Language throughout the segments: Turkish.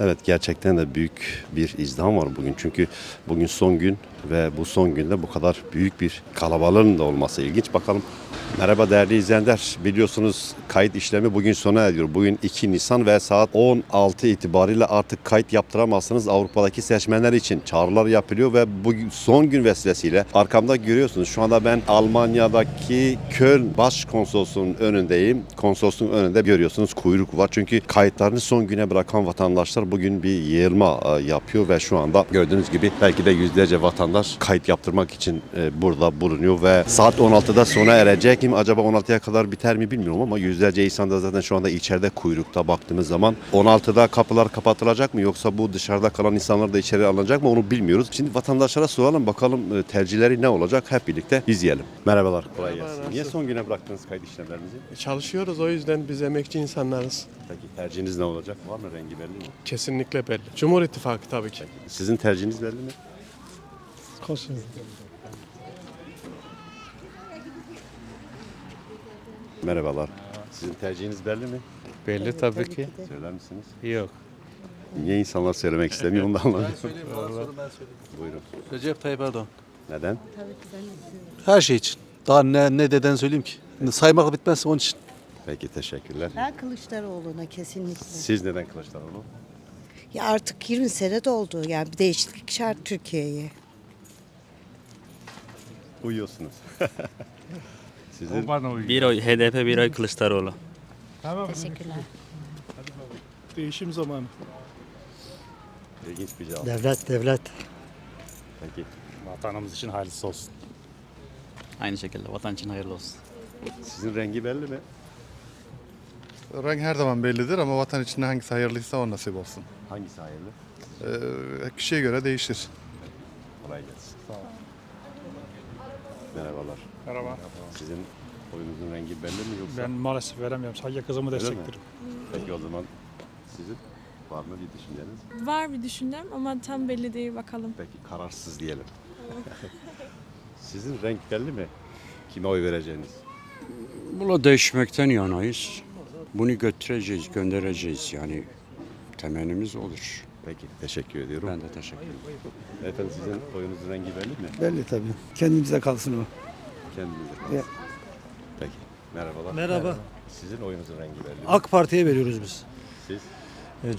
Evet gerçekten de büyük bir izdiham var bugün. Çünkü bugün son gün ve bu son günde bu kadar büyük bir kalabalığın da olması ilginç. Bakalım. Merhaba değerli izleyenler. Biliyorsunuz kayıt işlemi bugün sona eriyor. Bugün 2 Nisan ve saat 16 itibariyle artık kayıt yaptıramazsınız Avrupa'daki seçmenler için. Çağrılar yapılıyor ve bugün son gün vesilesiyle arkamda görüyorsunuz. Şu anda ben Almanya'daki Köln Başkonsolosluğu'nun önündeyim. Konsolosluğun önünde görüyorsunuz kuyruk var. Çünkü kayıtlarını son güne bırakan vatandaşlar bugün bir yığılma e, yapıyor ve şu anda gördüğünüz gibi belki de yüzlerce vatandaş kayıt yaptırmak için e, burada bulunuyor ve saat 16'da sona erecek. Kim acaba 16'ya kadar biter mi bilmiyorum ama yüzlerce insan da zaten şu anda içeride kuyrukta baktığımız zaman 16'da kapılar kapatılacak mı yoksa bu dışarıda kalan insanlar da içeri alınacak mı onu bilmiyoruz. Şimdi vatandaşlara soralım bakalım e, tercihleri ne olacak hep birlikte izleyelim. Merhabalar kolay Merhaba, gelsin. nasıl? Niye son güne bıraktınız kayıt işlemlerinizi? Çalışıyoruz o yüzden biz emekçi insanlarız. Peki tercihiniz ne olacak? Var mı rengi belli mi? Kesinlikle belli. Cumhur İttifakı tabii ki. Sizin tercihiniz belli mi? Merhabalar. Sizin tercihiniz belli mi? Belli tabii ki. Söyler misiniz? Yok. Niye insanlar söylemek istemiyor onu da anlamıyorum. Buyurun. Recep Tayyip Erdoğan. Neden? Her şey için. Daha ne, ne deden söyleyeyim ki? Saymakla bitmez onun için. Peki teşekkürler. Ben Kılıçdaroğlu'na kesinlikle. Siz neden Kılıçdaroğlu? Ya artık 20 sene doldu. Yani bir değişiklik şart Türkiye'ye. Uyuyorsunuz. Sizin Bir oy HDP, bir oy Kılıçdaroğlu. Teşekkürler. Değişim zamanı. ilginç bir cevap. Devlet devlet. Peki. Vatanımız için hayırlısı olsun. Aynı şekilde vatan için hayırlı olsun. Sizin rengi belli mi? Renk her zaman bellidir ama vatan için hangisi hayırlıysa o nasip olsun. Hangisi hayırlı? Ee, kişiye göre değişir. Kolay gelsin. Sağ olun. Merhabalar. Merhaba. Sizin oyunuzun rengi belli mi yoksa? Ben maalesef veremiyorum. Sadece kızımı Öyle mi? desteklerim. Peki o zaman sizin var mı bir düşünceniz? Var bir düşüncem ama tam belli değil bakalım. Peki kararsız diyelim. Sizin renk belli mi? Kime oy vereceğiniz? Buna değişmekten yanayız. Bunu götüreceğiz, göndereceğiz yani temennimiz olur. Peki teşekkür ediyorum. Ben de teşekkür ederim. Efendim sizin oyunuzun rengi belli mi? Belli tabii. Kendimize kalsın o. Kendinize. Ya. Peki merhabalar. Merhaba. Sizin oyunuzun rengi belli mi? AK Parti'ye veriyoruz biz. Siz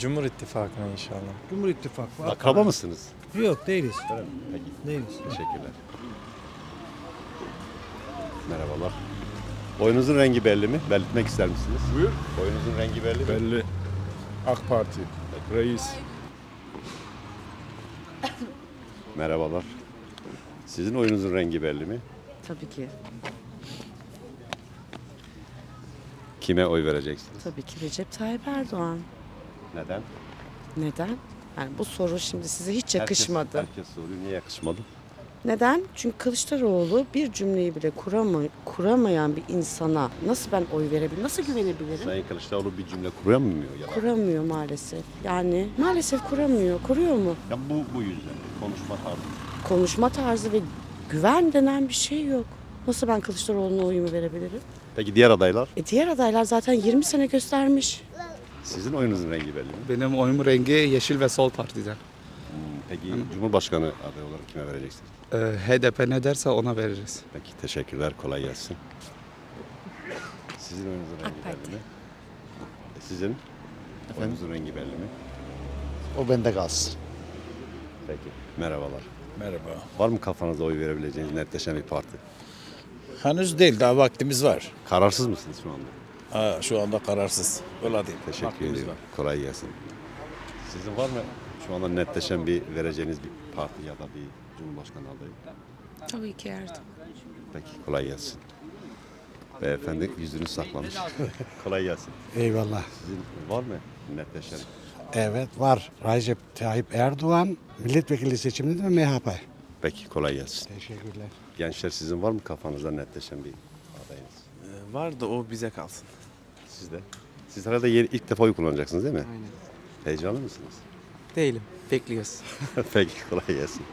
Cumhur İttifakı'na inşallah. Cumhur İttifakı. akraba mısınız? Yok değiliz. Öyle mi? Peki Değiliz. teşekkürler. Merhabalar. Oyunuzun rengi belli mi? Belirtmek ister misiniz? Buyur. Oyunuzun rengi belli mi? Belli. AK Parti. Reis. Merhabalar. Sizin oyunuzun rengi belli mi? Tabii ki. Kime oy vereceksiniz? Tabii ki Recep Tayyip Erdoğan. Neden? Neden? Yani bu soru şimdi size hiç yakışmadı. Herkes, herkes soruyor. Niye yakışmadı? Neden? Çünkü Kılıçdaroğlu bir cümleyi bile kuramay kuramayan bir insana nasıl ben oy verebilirim? Nasıl güvenebilirim? Sayın Kılıçdaroğlu bir cümle kuramıyor ya. Kuramıyor maalesef. Yani maalesef kuramıyor. Kuruyor mu? Ya bu bu yüzden konuşma tarzı. Konuşma tarzı ve güven denen bir şey yok. Nasıl ben Kılıçdaroğlu'na oyumu verebilirim? Peki diğer adaylar? E diğer adaylar zaten 20 sene göstermiş. Sizin oyunuzun rengi belli mi? Benim oyum rengi Yeşil ve Sol Parti'den. Hmm, Peki Cumhurbaşkanı adayı olarak kime vereceksiniz? Ee, HDP ne derse ona veririz. Peki teşekkürler. Kolay gelsin. Sizin oyunuzun rengi belli mi? E, Sizin oyunuzun rengi belli mi? O bende kalsın. Peki. Merhabalar. Merhaba. Var mı kafanızda oy verebileceğiniz netleşen bir parti? Henüz değil daha vaktimiz var. Kararsız mısınız şu anda? Ha, şu anda kararsız. Öyle değil. Teşekkür Vaktimiz ediyorum. var. Kolay gelsin. Sizin var mı şu anda netleşen bir vereceğiniz bir parti ya da bir cumhurbaşkanı adayı? Tabii ki Erdoğan. Peki kolay gelsin. Beyefendi yüzünü saklamış. kolay gelsin. Eyvallah. Sizin var mı netleşen? Evet var. Recep Tayyip Erdoğan milletvekili seçiminde de MHP. Peki kolay gelsin. Teşekkürler. Gençler sizin var mı kafanızda netleşen bir adayınız? Var da o bize kalsın. Sizde? Siz herhalde yeni, ilk defa oy kullanacaksınız değil mi? Aynen. Heyecanlı mısınız? Değilim. Bekliyoruz. Peki kolay gelsin.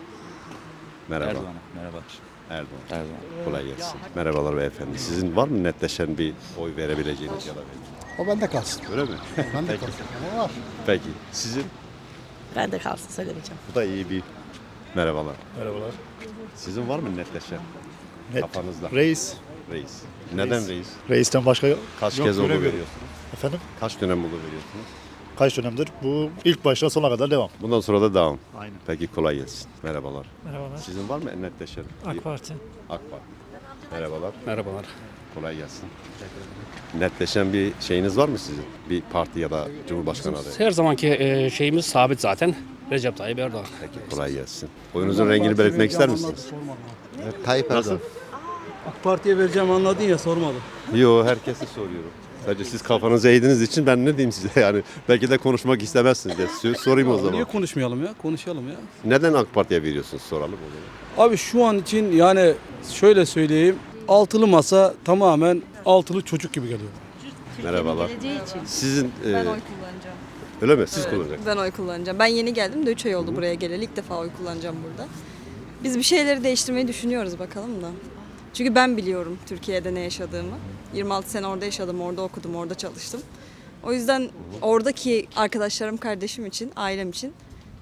Merhaba. Erdoğan'a. Merhaba. Erdoğan. Erdoğan. Kolay gelsin. Merhabalar beyefendi. Sizin var mı netleşen bir oy verebileceğiniz ya da O bende kalsın. öyle mi? Bende Peki. kalsın. O var. Peki. Sizin Ben de kalsın söylemeyeceğim. Bu da iyi bir merhabalar. Merhabalar. Sizin var mı netleşen kafanızda? Reis. Reis. Neden reis? Reisten başka Kaç Yok, kez oy görev veriyorsunuz? efendim Kaç dönem oy veriyorsunuz? kaç dönemdir? Bu ilk baştan sona kadar devam. Bundan sonra da devam. Aynen. Peki kolay gelsin. Merhabalar. Merhabalar. Sizin var mı netleşen? AK Parti. AK Parti. Merhabalar. Merhabalar. Kolay gelsin. Netleşen bir şeyiniz var mı sizin? Bir parti ya da Cumhurbaşkanı adayı? Her zamanki e, şeyimiz sabit zaten. Recep Tayyip Erdoğan. Peki kolay gelsin. Oyunuzun rengini belirtmek ister misiniz? Tayyip Nasıl? AK Parti'ye vereceğim anladın ya sormadım. Yo herkesi soruyorum. Sadece siz kafanızı eğdiğiniz için ben ne diyeyim size yani belki de konuşmak istemezsiniz de Sö- sorayım o Niye zaman. konuşmayalım ya? Konuşalım ya. Neden AK Parti'ye veriyorsunuz soralım o zaman. Abi şu an için yani şöyle söyleyeyim. Altılı masa tamamen altılı çocuk gibi geliyor. Merhabalar. Sizin e, kullanacağım. öyle mi? Siz kullanacaksınız. Ben oy kullanacağım. Ben yeni geldim de 3 ay oldu buraya geleli. İlk defa oy kullanacağım burada. Biz bir şeyleri değiştirmeyi düşünüyoruz bakalım da. Çünkü ben biliyorum Türkiye'de ne yaşadığımı. 26 sene orada yaşadım, orada okudum, orada çalıştım. O yüzden oradaki arkadaşlarım, kardeşim için, ailem için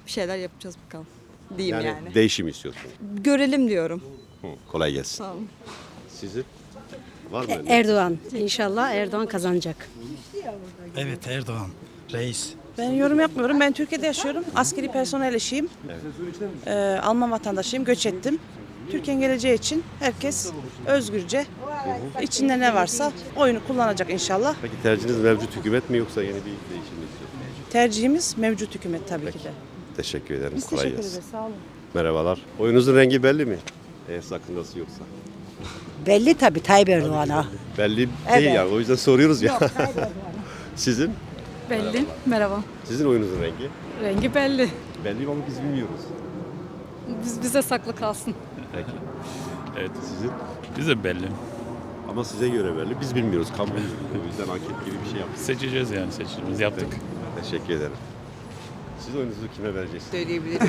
bir şeyler yapacağız bakalım. Diyeyim Yani, yani. değişim istiyorsunuz. Görelim diyorum. Hı, kolay gelsin. Sağ olun. Sizin var mı? Erdoğan. İnşallah Erdoğan kazanacak. Evet Erdoğan. Reis. Ben yorum yapmıyorum. Ben Türkiye'de yaşıyorum. Askeri personel işiyim. Ee, Alman vatandaşıyım. Göç ettim. Türkiye'nin geleceği için herkes özgürce içinde ne varsa oyunu kullanacak inşallah. Peki tercihiniz mevcut hükümet mi yoksa yeni bir değişim mi istiyorsunuz? Tercihimiz mevcut hükümet tabii ki de. Teşekkür ederim. Biz kolay teşekkür gelsin. ederiz. Sağ olun. Merhabalar. Oyunuzun rengi belli mi? Eğer sakıncası yoksa. Belli tabii Tayyip Erdoğan'a. Belli değil Evet. yani o yüzden soruyoruz ya. Sizin? Belli. Merhaba. Sizin oyunuzun rengi? Rengi belli. Belli ama biz bilmiyoruz. Biz, bize saklı kalsın. Peki. Evet. Sizin? Bize belli. Ama size göre belli. Biz bilmiyoruz. Kamuoyu o yüzden anket gibi bir şey yaptık. Seçeceğiz yani seçimimiz yaptık. Teşekkür ederim. Siz oyunuzu kime vereceksiniz? Söyleyebilirim.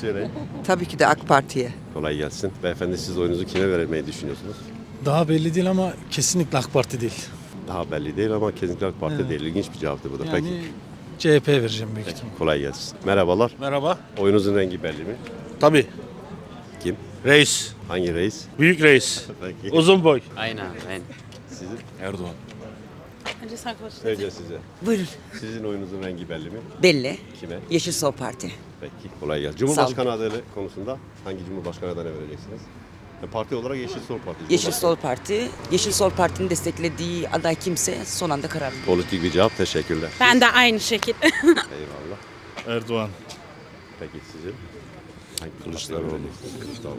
Söyleyin. tabii ki de AK Parti'ye. Kolay gelsin. Beyefendi siz oyunuzu kime vermeyi düşünüyorsunuz? Daha belli değil ama kesinlikle AK Parti değil. Daha belli değil ama kesinlikle AK Parti değil. İlginç bir cevaptı bu da. Peki. CHP vereceğim büyük Peki. Kolay gelsin. Merhabalar. Merhaba. Oyunuzun rengi belli mi? Tabii. Kim? Reis. Hangi reis? Büyük reis. Peki. Uzun boy. Aynen. aynen. Sizin? Erdoğan. Önce size. Buyurun. Sizin oyunuzun rengi belli mi? Belli. Kime? Yeşil Sol Parti. Peki. Kolay gelsin. Cumhurbaşkanı adayı konusunda hangi Cumhurbaşkanı adayına vereceksiniz? E, Parti olarak Yeşil Sol Parti. Yeşil. Sol Parti. Yeşil Sol Parti'nin desteklediği aday kimse son anda karar verir. Politik bir cevap. Teşekkürler. Ben de aynı şekil. Eyvallah. Erdoğan. Peki sizin? Hangi Kılıçdaroğlu. Kılıçdaroğlu.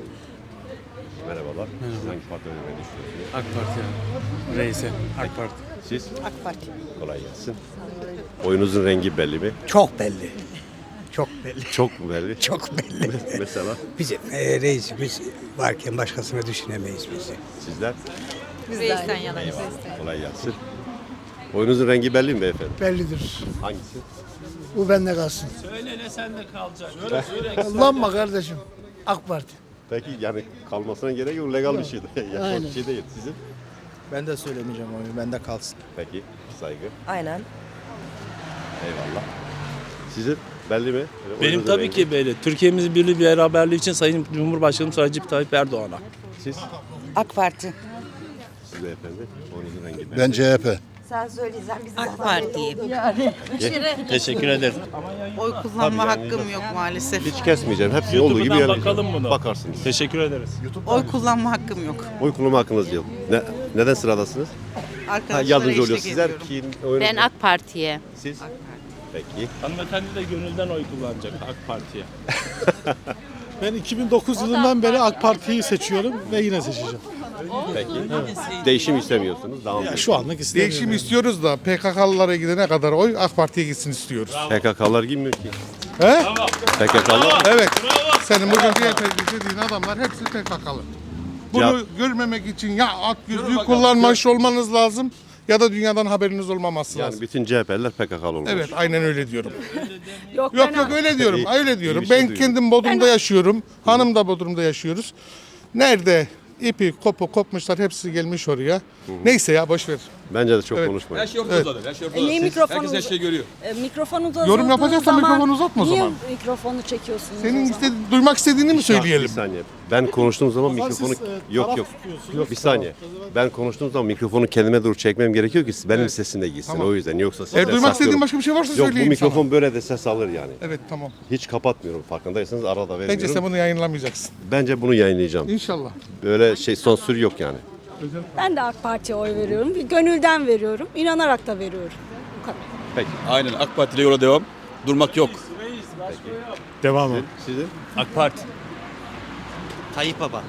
Merhabalar. Siz hangi parti oynamayı düşünüyorsunuz? AK Parti yani. Reis'e. AK Parti. Siz? AK Parti. Kolay gelsin. Oyunuzun rengi belli mi? Çok belli. Çok belli. Çok mu belli? Çok belli. Mesela Biz e, reis biz varken başkasını düşünemeyiz biz. sizler? Reisten yana. Kolay gelsin. Oyunuzun rengi belli mi beyefendi? Bellidir. Hangisi? Bu bende kalsın. Söyle ne sende kalacak. Kullanma kardeşim. AK Parti. Peki yani kalmasına gerek yok. Legal bir şey. Yapmak bir şey değil. Sizin? Ben de söylemeyeceğim oyu. Bende kalsın. Peki. Saygı. Aynen. Eyvallah. Sizin? Belli mi? Benim Oyunuzun tabii rengi. ki belli. Türkiye'mizin birliği ve beraberliği için Sayın Cumhurbaşkanım Recep Tayyip Erdoğan'a. Siz? AK Parti. Siz beyefendi. Oyunuzun rengi. Ben CHP. Sen söyleyeceksin biz AK Parti'yim. Teşekkür ederim. Oy kullanma hakkım yok maalesef. Hiç kesmeyeceğim. Hepsi olduğu gibi yerleyeceğim. bakalım buna. Bakarsınız. Teşekkür ederiz. Oy kullanma hakkım yok. Oy kullanma hakkınız yok. Ne, neden sıradasınız? Ha, Arkadaşlara yardımcı oluyor. Sizler kim? Ben AK Parti'ye. Siz? Peki. Hanımefendi de gönülden oy kullanacak AK Parti'ye. Ben 2009 yılından beri AK Parti'yi seçiyorum ve yine seçeceğim. Peki. Değişim istemiyorsunuz. Devam edin. Şu anlık istemiyorum. Değişim istiyoruz da PKK'lılara gidene kadar oy AK Parti'ye gitsin istiyoruz. PKK'lar girmiyor ki. He? PKK'lar Evet. Senin bugün CHP dediğin adamlar hepsi PKK'lı. Bunu Ya- görmemek için ya at yüzüğü kullanmış olmanız lazım ya da dünyadan haberiniz olmaması yani lazım. bütün CHP'liler PKK'lı olmuş. Evet aynen öyle diyorum. Yok, Yok yok öyle diyorum. İyi- Öyle iyi diyorum. bir şey Ben duyuyorum. kendim Bodrum'da yaşıyorum. Hanım da Bodrum'da yaşıyoruz. Nerede ipi kopu kopmuşlar hepsi gelmiş oraya. Neyse ya boş ver. Bence de çok Evet. konuşmayın. şey ortada zaten. Her şey ortada. E, niye mikrofonu Herkes her şeyi görüyor. E, mikrofonu uzatıldığı Yorum yapacaksan zaman mikrofonu uzatma o niye zaman. mikrofonu çekiyorsunuz? Senin o zaman? istedi- duymak istediğini mi Bir söyleyelim? saniye. Ben konuştuğum zaman mikrofonu yok yok. Bir saniye. Ben konuştuğum zaman mikrofonu kendime doğru çekmem gerekiyor ki benim Evet. sesim de gitsin. Tamam. O yüzden yoksa ses Eğer duymak istediğin başka bir şey varsa Yok bu söyleyeyim mikrofon böyle de ses alır yani. sana. Evet tamam. Hiç kapatmıyorum farkındaysanız arada vermiyorum. Bence sen bunu yayınlamayacaksın. Bence bunu yayınlayacağım. İnşallah. Böyle şey sansür yok yani. Ben de AK Parti'ye oy veriyorum. Gönülden veriyorum. İnanarak da veriyorum. Bu kadar. Peki. Aynen AK Parti'yle yola devam. Durmak yok. Devamı. Sizin? AK Parti. Tayyip Baba.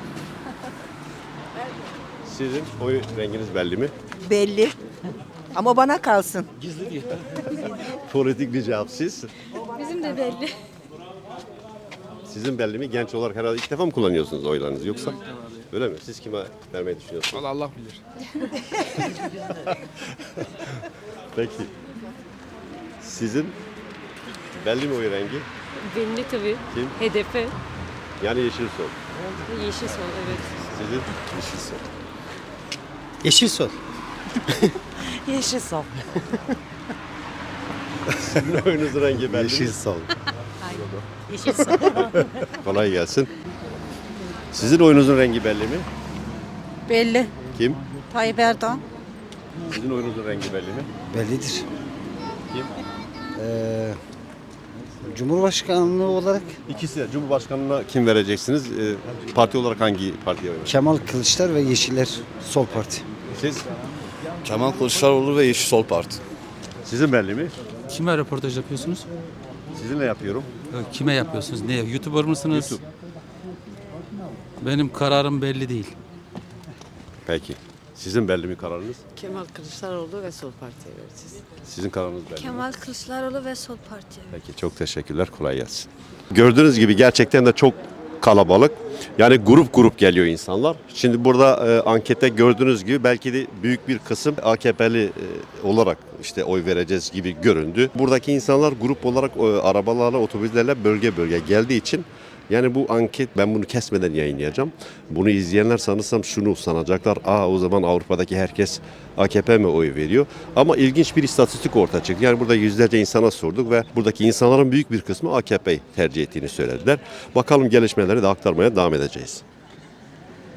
Sizin oy renginiz belli mi? Belli. Ama bana kalsın. Politik bir cevap siz. Bizim de belli. Sizin belli mi? Genç olarak herhalde ilk defa mı kullanıyorsunuz oylarınızı yoksa? Öyle mi? Siz kime vermeyi düşünüyorsunuz? Allah Allah bilir. Peki. Sizin belli mi oy rengi? Belli tabii. Kim? HDP. Yani yeşil sol. Yeşil sol evet. Sizin yeşil sol. Yeşil sol. Yeşil sol. Sizin oyunuzun rengi belli Yeşil sol. Yeşil sol. Kolay gelsin. Sizin oyunuzun rengi belli mi? Belli. Kim? Tayyip Erdoğan. Sizin oyunuzun rengi belli mi? Bellidir. Kim? Ee, Cumhurbaşkanlığı olarak İkisi de. Cumhurbaşkanına kim vereceksiniz? Ee, parti olarak hangi partiye vereceksiniz? Kemal Kılıçlar ve Yeşiller Sol Parti. Siz? Kemal Kılıçdaroğlu ve Yeşil Sol Parti. Sizin belli mi? Kime röportaj yapıyorsunuz? Sizinle yapıyorum. Kime yapıyorsunuz? Ne? YouTuber mısınız? YouTube. Benim kararım belli değil. Peki. Sizin belli mi kararınız? Kemal Kılıçdaroğlu ve Sol Parti'ye vereceğiz. Sizin kararınız belli mi? Kemal Kılıçdaroğlu ve Sol Parti. Peki çok teşekkürler. Kolay gelsin. Gördüğünüz gibi gerçekten de çok kalabalık. Yani grup grup geliyor insanlar. Şimdi burada e, ankette gördüğünüz gibi belki de büyük bir kısım AKP'li e, olarak işte oy vereceğiz gibi göründü. Buradaki insanlar grup olarak e, arabalarla, otobüslerle bölge bölge geldiği için yani bu anket ben bunu kesmeden yayınlayacağım. Bunu izleyenler sanırsam şunu sanacaklar. Aa o zaman Avrupa'daki herkes AKP mi oy veriyor? Ama ilginç bir istatistik ortaya çıktı. Yani burada yüzlerce insana sorduk ve buradaki insanların büyük bir kısmı AKP'yi tercih ettiğini söylediler. Bakalım gelişmeleri de aktarmaya devam edeceğiz.